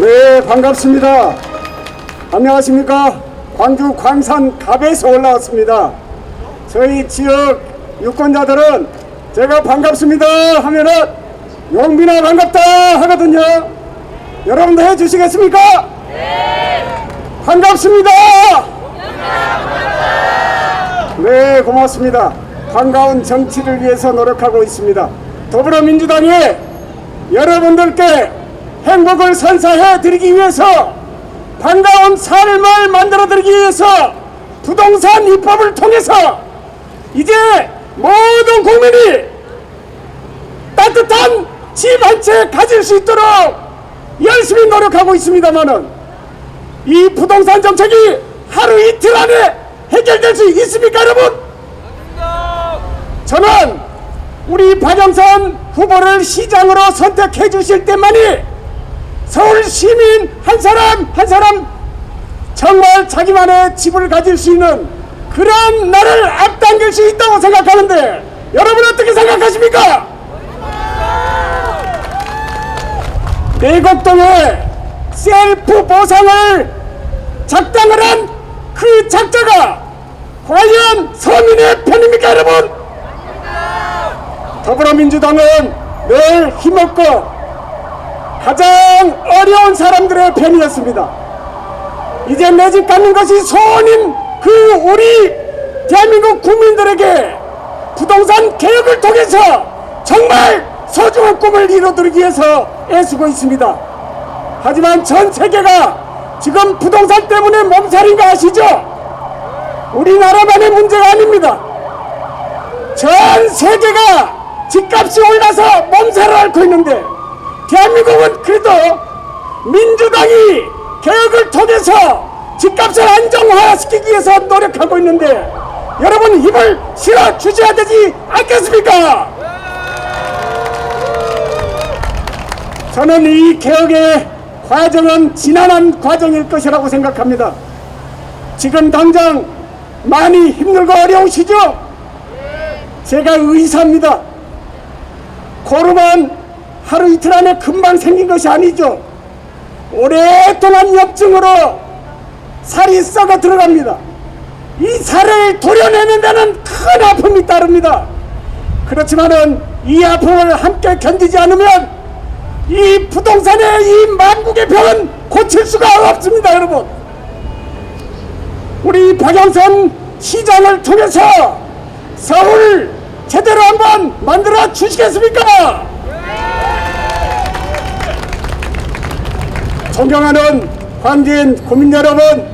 네, 반갑습니다. 안녕하십니까. 광주 광산 갑에서 올라왔습니다. 저희 지역 유권자들은 제가 반갑습니다 하면은 용빈아 반갑다 하거든요. 여러분도 해주시겠습니까? 네. 반갑습니다. 네, 고맙습니다. 반가운 정치를 위해서 노력하고 있습니다. 더불어민주당이 여러분들께 행복을 선사해 드리기 위해서 반가운 삶을 만들어 드리기 위해서 부동산 입법을 통해서 이제 모든 국민이 따뜻한 집 한 채 가질 수 있도록 열심히 노력하고 있습니다만은 이 부동산 정책이 하루 이틀 안에 해결될 수 있습니까 여러분? 저는 우리 박영선 후보를 시장으로 선택해 주실 때만이 서울 시민 한 사람 한 사람 정말 자기만의 집을 가질 수 있는 그런 나를 앞당길 수 있다고 생각하는데 여러분 어떻게 생각하십니까? 내곡동에 셀프 보상을 작당을 한 그 작자가 과연 서민의 편입니까 여러분? 더불어민주당은 늘 힘없고 가장 어려운 사람들의 편이었습니다. 이제 내 집 갖는 것이 소원인 그 우리 대한민국 국민들에게 부동산 개혁을 통해서 정말 소중한 꿈을 이루도록 위해서 애쓰고 있습니다. 하지만 전 세계가 지금 부동산 때문에 몸살인 거 아시죠? 우리나라만의 문제가 아닙니다. 전 세계가 집값이 올라서 몸살을 앓고 있는데 대한민국은 그래도 민주당이 개혁을 통해서 집값을 안정화시키기 위해서 노력하고 있는데 여러분 힘을 실어 주셔야 되지 않겠습니까? 저는 이 개혁의 과정은 지난한 과정일 것이라고 생각합니다. 지금 당장 많이 힘들고 어려우시죠? 제가 의사입니다. 고름은 하루 이틀 안에 금방 생긴 것이 아니죠. 오랫동안 염증으로 살이 썩어 들어갑니다. 이 살을 도려내는 데는 큰 아픔이 따릅니다. 그렇지만은 이 아픔을 함께 견디지 않으면 이 부동산의 이 만국의 병은 고칠 수가 없습니다, 여러분. 우리 박영선 시장을 통해서 서울 제대로 한번 만들어 주시겠습니까? 존경하는 광주인 국민 여러분,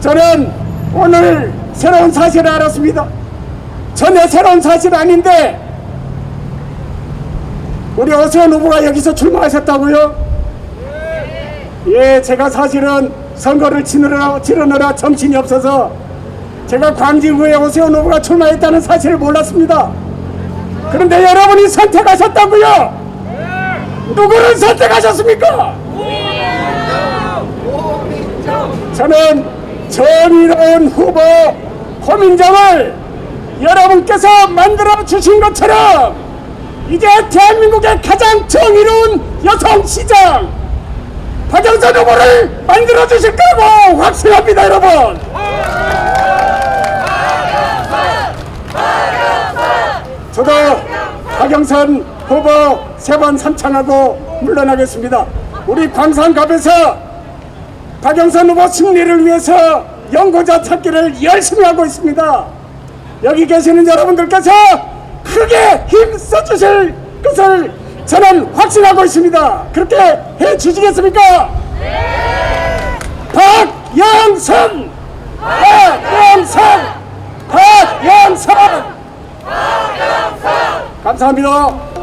저는 오늘 새로운 사실을 알았습니다. 전에 새로운 사실 아닌데 우리 오세훈 후보가 여기서 출마하셨다고요? 예, 제가 사실은 선거를 치르느라, 치르느라 정신이 없어서 제가 광진구에 오세훈 후보가 출마했다는 사실을 몰랐습니다. 그런데 여러분이 선택하셨다고요? 누구를 선택하셨습니까? 저는 정의로운 후보 고민정을 여러분께서 만들어 주신 것처럼 이제 대한민국의 가장 정의로운 여성 시장 박영선 후보를 만들어 주실 거라고 확신합니다 여러분. 저도 박영선 후보 세 번 삼창하고 물러나겠습니다. 우리 광산갑에서 박영선 후보 승리를 위해서 연고자 찾기를 열심히 하고 있습니다 여기 계시는 여러분들께서 크게 힘써 주실 것을 저는 확신하고 있습니다. 그렇게 해 주시겠습니까? 네. 박영선! 박영선! 박영선! 박영선! 감사합니다.